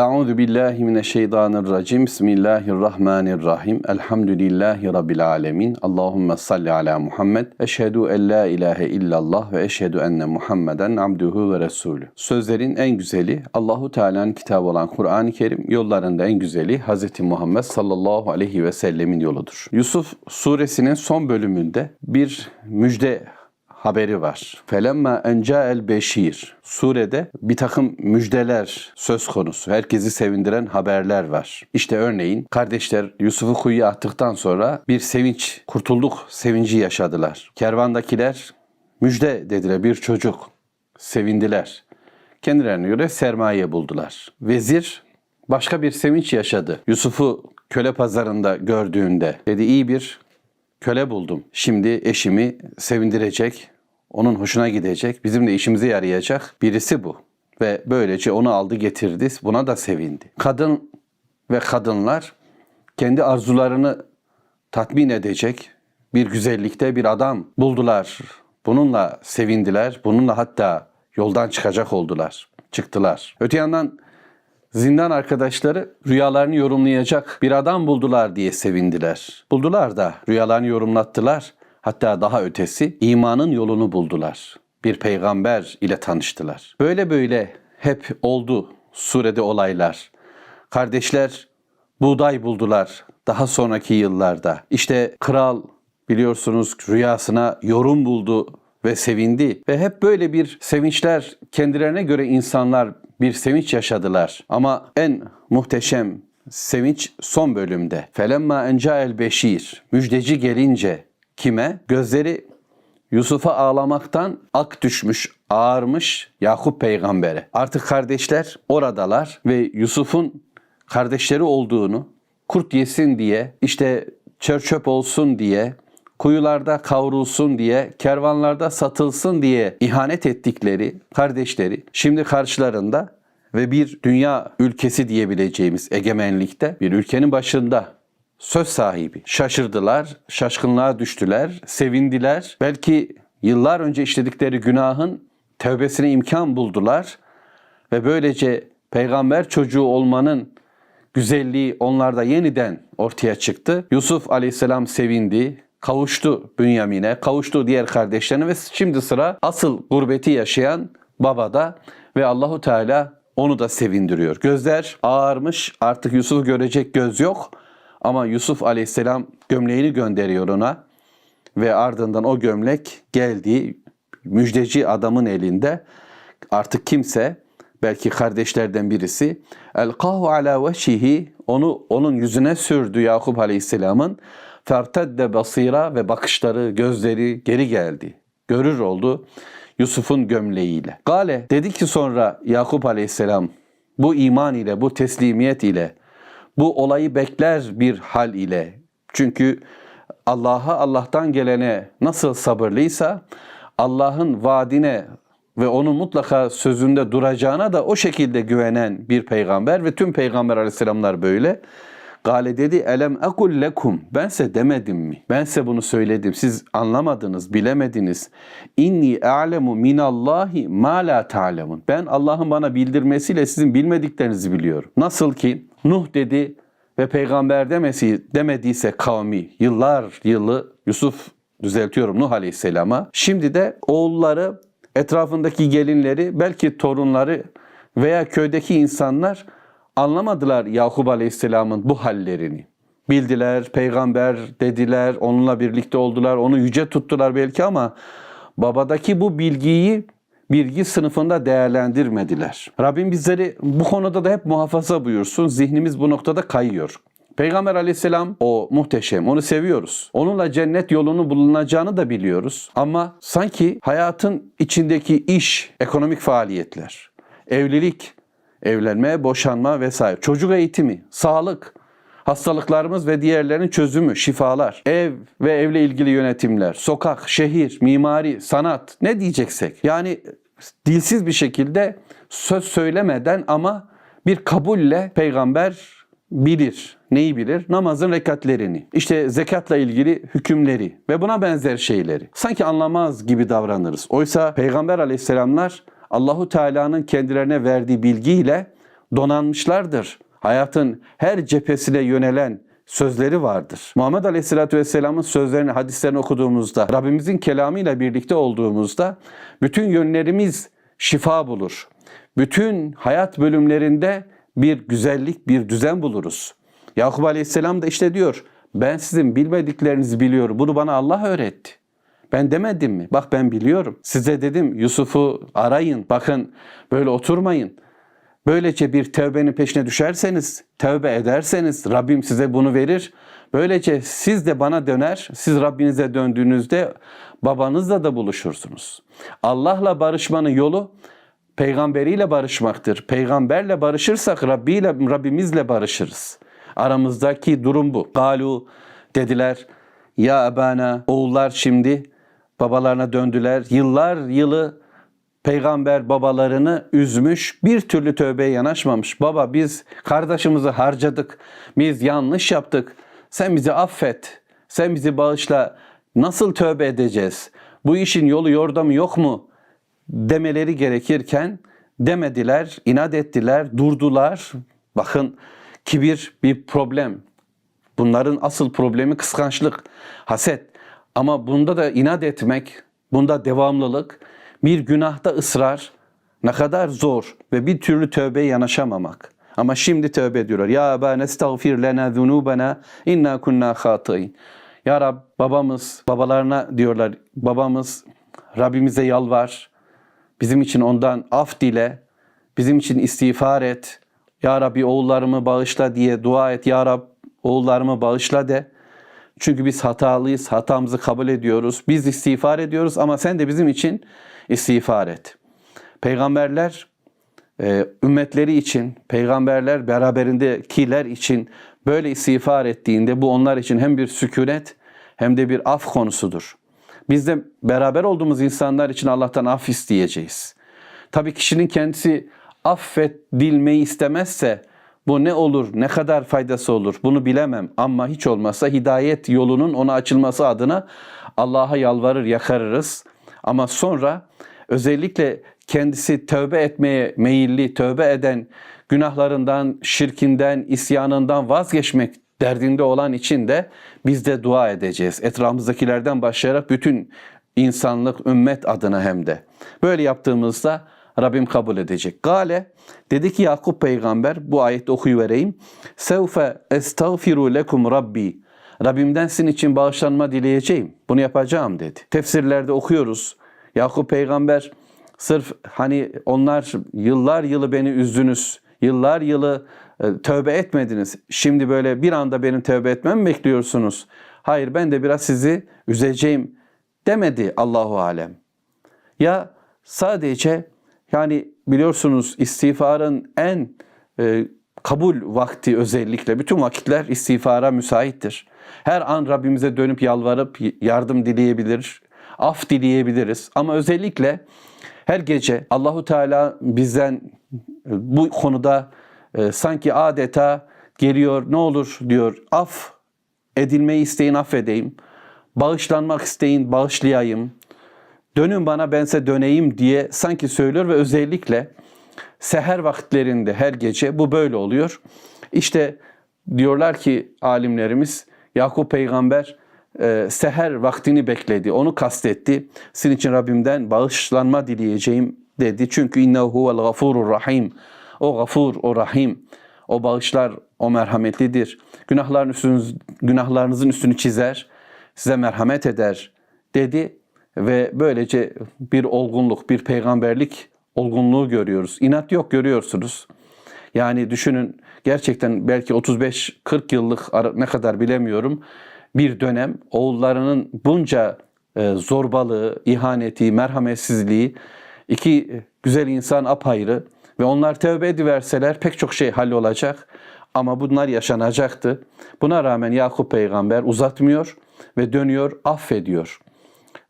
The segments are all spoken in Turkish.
Euzu billahi mineşşeytanirracim. Bismillahirrahmanirrahim. Elhamdülillahi rabbil alamin. Allahumme salli ala Muhammed. Eşhedü en la ilahe illallah ve eşhedü enne Muhammeden abduhu ve resulü. Sözlerin en güzeli Allahu Teala'nın kitabı olan Kur'an-ı Kerim, yollarında en güzeli Hz. Muhammed sallallahu aleyhi ve sellemin yoludur. Yusuf suresinin son bölümünde bir müjde haberi var. Felemma el beşir. Surede bir takım müjdeler söz konusu. Herkesi sevindiren haberler var. İşte örneğin kardeşler Yusuf'u kuyuya attıktan sonra bir sevinç, kurtulduk sevinci yaşadılar. Kervandakiler müjde dediler bir çocuk. Sevindiler. Kendilerine göre sermaye buldular. Vezir başka bir sevinç yaşadı. Yusuf'u köle pazarında gördüğünde dedi iyi bir köle buldum. Şimdi eşimi sevindirecek, onun hoşuna gidecek, bizim de işimize yarayacak birisi bu. Ve böylece onu aldı getirdi, buna da sevindi. Kadın ve kadınlar kendi arzularını tatmin edecek bir güzellikte bir adam buldular. Bununla sevindiler, bununla hatta yoldan çıkacak oldular, çıktılar. Öte yandan Zindan arkadaşları rüyalarını yorumlayacak bir adam buldular diye sevindiler. Buldular da rüyalarını yorumlattılar. Hatta daha ötesi imanın yolunu buldular. Bir peygamber ile tanıştılar. Böyle böyle hep oldu surede olaylar. Kardeşler buğday buldular daha sonraki yıllarda. İşte kral biliyorsunuz rüyasına yorum buldu ve sevindi. Ve hep böyle bir sevinçler kendilerine göre insanlar bir sevinç yaşadılar. Ama en muhteşem sevinç son bölümde. Felemma el beşir. Müjdeci gelince kime? Gözleri Yusuf'a ağlamaktan ak düşmüş, ağarmış Yakup peygambere. Artık kardeşler oradalar ve Yusuf'un kardeşleri olduğunu kurt yesin diye, işte çöp olsun diye, kuyularda kavrulsun diye, kervanlarda satılsın diye ihanet ettikleri kardeşleri şimdi karşılarında ve bir dünya ülkesi diyebileceğimiz egemenlikte bir ülkenin başında söz sahibi. Şaşırdılar, şaşkınlığa düştüler, sevindiler. Belki yıllar önce işledikleri günahın tevbesine imkan buldular ve böylece peygamber çocuğu olmanın güzelliği onlarda yeniden ortaya çıktı. Yusuf aleyhisselam sevindi, kavuştu Bünyamin'e, kavuştu diğer kardeşlerine ve şimdi sıra asıl gurbeti yaşayan babada ve Allahu Teala onu da sevindiriyor. Gözler ağarmış, artık Yusuf'u görecek göz yok. Ama Yusuf aleyhisselam gömleğini gönderiyor ona ve ardından o gömlek geldi müjdeci adamın elinde. Artık kimse belki kardeşlerden birisi elqahu ala veşihi onu onun yüzüne sürdü Yakup Aleyhisselam'ın fertedde basira ve bakışları gözleri geri geldi. Görür oldu Yusuf'un gömleğiyle. Gale dedi ki sonra Yakup Aleyhisselam bu iman ile bu teslimiyet ile bu olayı bekler bir hal ile. Çünkü Allah'a Allah'tan gelene nasıl sabırlıysa Allah'ın vaadine ve onun mutlaka sözünde duracağına da o şekilde güvenen bir peygamber ve tüm peygamber aleyhisselamlar böyle. Gale dedi elem ekul lekum. Ben size demedim mi? Ben size bunu söyledim. Siz anlamadınız, bilemediniz. İnni a'lemu minallahi ma la ta'lemun. Ben Allah'ın bana bildirmesiyle sizin bilmediklerinizi biliyorum. Nasıl ki Nuh dedi ve peygamber demesi demediyse kavmi yıllar yılı Yusuf düzeltiyorum Nuh Aleyhisselam'a. Şimdi de oğulları, etrafındaki gelinleri, belki torunları veya köydeki insanlar anlamadılar Yakup Aleyhisselam'ın bu hallerini. Bildiler, peygamber dediler, onunla birlikte oldular, onu yüce tuttular belki ama babadaki bu bilgiyi bilgi sınıfında değerlendirmediler. Rabbim bizleri bu konuda da hep muhafaza buyursun. Zihnimiz bu noktada kayıyor. Peygamber aleyhisselam o muhteşem, onu seviyoruz. Onunla cennet yolunu bulunacağını da biliyoruz. Ama sanki hayatın içindeki iş, ekonomik faaliyetler, evlilik, evlenme, boşanma vesaire, çocuk eğitimi, sağlık, hastalıklarımız ve diğerlerinin çözümü, şifalar, ev ve evle ilgili yönetimler, sokak, şehir, mimari, sanat ne diyeceksek. Yani dilsiz bir şekilde söz söylemeden ama bir kabulle peygamber bilir. Neyi bilir? Namazın rekatlerini. İşte zekatla ilgili hükümleri ve buna benzer şeyleri. Sanki anlamaz gibi davranırız. Oysa Peygamber aleyhisselamlar Allahu Teala'nın kendilerine verdiği bilgiyle donanmışlardır. Hayatın her cephesine yönelen sözleri vardır. Muhammed Aleyhisselatü Vesselam'ın sözlerini, hadislerini okuduğumuzda, Rabbimizin kelamıyla birlikte olduğumuzda bütün yönlerimiz şifa bulur. Bütün hayat bölümlerinde bir güzellik, bir düzen buluruz. Yakup Aleyhisselam da işte diyor, ben sizin bilmediklerinizi biliyorum. Bunu bana Allah öğretti. Ben demedim mi? Bak ben biliyorum. Size dedim Yusuf'u arayın. Bakın böyle oturmayın. Böylece bir tevbenin peşine düşerseniz, tevbe ederseniz Rabbim size bunu verir. Böylece siz de bana döner, siz Rabbinize döndüğünüzde babanızla da buluşursunuz. Allah'la barışmanın yolu peygamberiyle barışmaktır. Peygamberle barışırsak Rabbiyle, Rabbimizle barışırız. Aramızdaki durum bu. Galu dediler ya ebana oğullar şimdi babalarına döndüler. Yıllar yılı peygamber babalarını üzmüş, bir türlü tövbeye yanaşmamış. Baba biz kardeşimizi harcadık, biz yanlış yaptık. Sen bizi affet, sen bizi bağışla. Nasıl tövbe edeceğiz? Bu işin yolu yordamı yok mu? Demeleri gerekirken demediler, inat ettiler, durdular. Bakın kibir bir problem. Bunların asıl problemi kıskançlık, haset. Ama bunda da inat etmek, bunda devamlılık, bir günahta ısrar ne kadar zor ve bir türlü tövbeye yanaşamamak. Ama şimdi tövbe ediyorlar. Ya Eba nestağfir lena zunubena inna kunna hatıin. Ya Rab babamız, babalarına diyorlar babamız Rabbimize yalvar. Bizim için ondan af dile. Bizim için istiğfar et. Ya Rabbi oğullarımı bağışla diye dua et. Ya Rab oğullarımı bağışla de. Çünkü biz hatalıyız, hatamızı kabul ediyoruz. Biz istiğfar ediyoruz ama sen de bizim için istiğfar et. Peygamberler e, ümmetleri için, peygamberler beraberindekiler için böyle istiğfar ettiğinde bu onlar için hem bir sükunet hem de bir af konusudur. Biz de beraber olduğumuz insanlar için Allah'tan af isteyeceğiz. Tabii kişinin kendisi affedilmeyi istemezse bu ne olur, ne kadar faydası olur bunu bilemem. Ama hiç olmazsa hidayet yolunun ona açılması adına Allah'a yalvarır, yakarırız. Ama sonra özellikle kendisi tövbe etmeye meyilli, tövbe eden, günahlarından, şirkinden, isyanından vazgeçmek derdinde olan için de biz de dua edeceğiz. Etrafımızdakilerden başlayarak bütün insanlık, ümmet adına hem de. Böyle yaptığımızda Rabbim kabul edecek. Gale dedi ki Yakup peygamber bu ayette okuyuvereyim. Sevfe estağfiru lekum rabbi. Rabbimden sizin için bağışlanma dileyeceğim. Bunu yapacağım dedi. Tefsirlerde okuyoruz. Yakup peygamber sırf hani onlar yıllar yılı beni üzdünüz. Yıllar yılı e, tövbe etmediniz. Şimdi böyle bir anda benim tövbe etmemi bekliyorsunuz. Hayır ben de biraz sizi üzeceğim demedi Allahu alem. Ya sadece yani biliyorsunuz istiğfarın en e, kabul vakti özellikle bütün vakitler istiğfara müsaittir. Her an Rabbimize dönüp yalvarıp yardım dileyebilir, af dileyebiliriz. Ama özellikle her gece Allahu Teala bizden e, bu konuda e, sanki adeta geliyor ne olur diyor af edilmeyi isteyin affedeyim. Bağışlanmak isteyin bağışlayayım. Dönün bana bense döneyim diye sanki söylüyor ve özellikle seher vakitlerinde her gece bu böyle oluyor. İşte diyorlar ki alimlerimiz Yakup peygamber e, seher vaktini bekledi. Onu kastetti. Sizin için Rabbimden bağışlanma dileyeceğim dedi. Çünkü innehu huvel gafurur rahim. O gafur, o rahim. O bağışlar, o merhametlidir. Günahların üstünü, günahlarınızın üstünü çizer. Size merhamet eder dedi ve böylece bir olgunluk, bir peygamberlik olgunluğu görüyoruz. İnat yok görüyorsunuz. Yani düşünün gerçekten belki 35-40 yıllık ne kadar bilemiyorum bir dönem oğullarının bunca e, zorbalığı, ihaneti, merhametsizliği iki güzel insan apayrı ve onlar tövbe ediverseler pek çok şey hallolacak ama bunlar yaşanacaktı. Buna rağmen Yakup peygamber uzatmıyor ve dönüyor affediyor.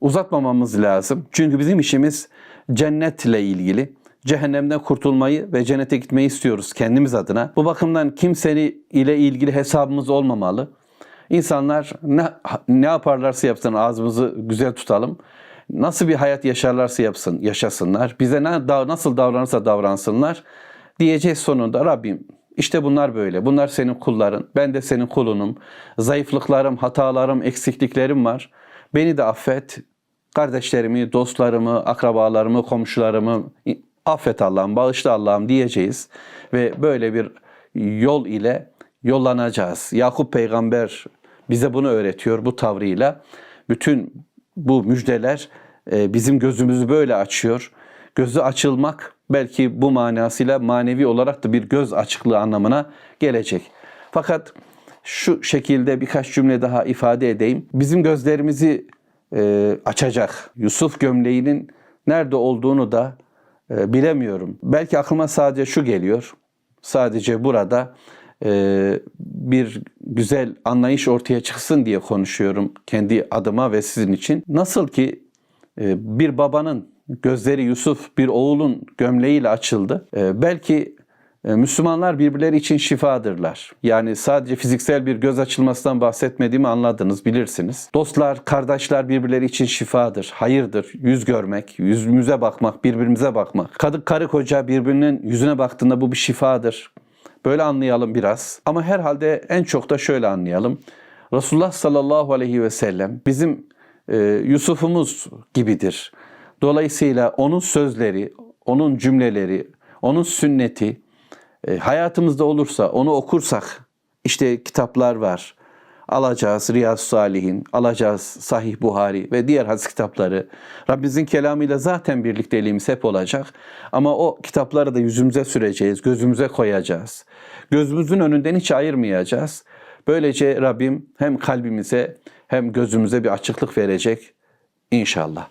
Uzatmamamız lazım. Çünkü bizim işimiz cennetle ilgili. Cehennemden kurtulmayı ve cennete gitmeyi istiyoruz kendimiz adına. Bu bakımdan kimsenin ile ilgili hesabımız olmamalı. İnsanlar ne, ne yaparlarsa yapsın ağzımızı güzel tutalım. Nasıl bir hayat yaşarlarsa yapsın, yaşasınlar. Bize ne, nasıl davranırsa davransınlar. diyeceğiz sonunda Rabbim işte bunlar böyle. Bunlar senin kulların. Ben de senin kulunum. Zayıflıklarım, hatalarım, eksikliklerim var. Beni de affet. Kardeşlerimi, dostlarımı, akrabalarımı, komşularımı affet Allah'ım, bağışla Allah'ım diyeceğiz. Ve böyle bir yol ile yollanacağız. Yakup peygamber bize bunu öğretiyor bu tavrıyla. Bütün bu müjdeler e, bizim gözümüzü böyle açıyor. Gözü açılmak belki bu manasıyla manevi olarak da bir göz açıklığı anlamına gelecek. Fakat şu şekilde birkaç cümle daha ifade edeyim. Bizim gözlerimizi e, açacak Yusuf gömleğinin nerede olduğunu da e, bilemiyorum. Belki aklıma sadece şu geliyor. Sadece burada e, bir güzel anlayış ortaya çıksın diye konuşuyorum kendi adıma ve sizin için. Nasıl ki e, bir babanın gözleri Yusuf bir oğulun gömleğiyle açıldı. E, belki Müslümanlar birbirleri için şifadırlar. Yani sadece fiziksel bir göz açılmasından bahsetmediğimi anladınız, bilirsiniz. Dostlar, kardeşler birbirleri için şifadır, hayırdır. Yüz görmek, yüzümüze bakmak, birbirimize bakmak. Kadı, karı koca birbirinin yüzüne baktığında bu bir şifadır. Böyle anlayalım biraz. Ama herhalde en çok da şöyle anlayalım. Resulullah sallallahu aleyhi ve sellem bizim e, Yusuf'umuz gibidir. Dolayısıyla onun sözleri, onun cümleleri, onun sünneti e, hayatımızda olursa, onu okursak, işte kitaplar var. Alacağız Riyaz Salihin, alacağız Sahih Buhari ve diğer hadis kitapları. Rabbimizin kelamıyla zaten birlikteliğimiz hep olacak. Ama o kitapları da yüzümüze süreceğiz, gözümüze koyacağız. Gözümüzün önünden hiç ayırmayacağız. Böylece Rabbim hem kalbimize hem gözümüze bir açıklık verecek inşallah.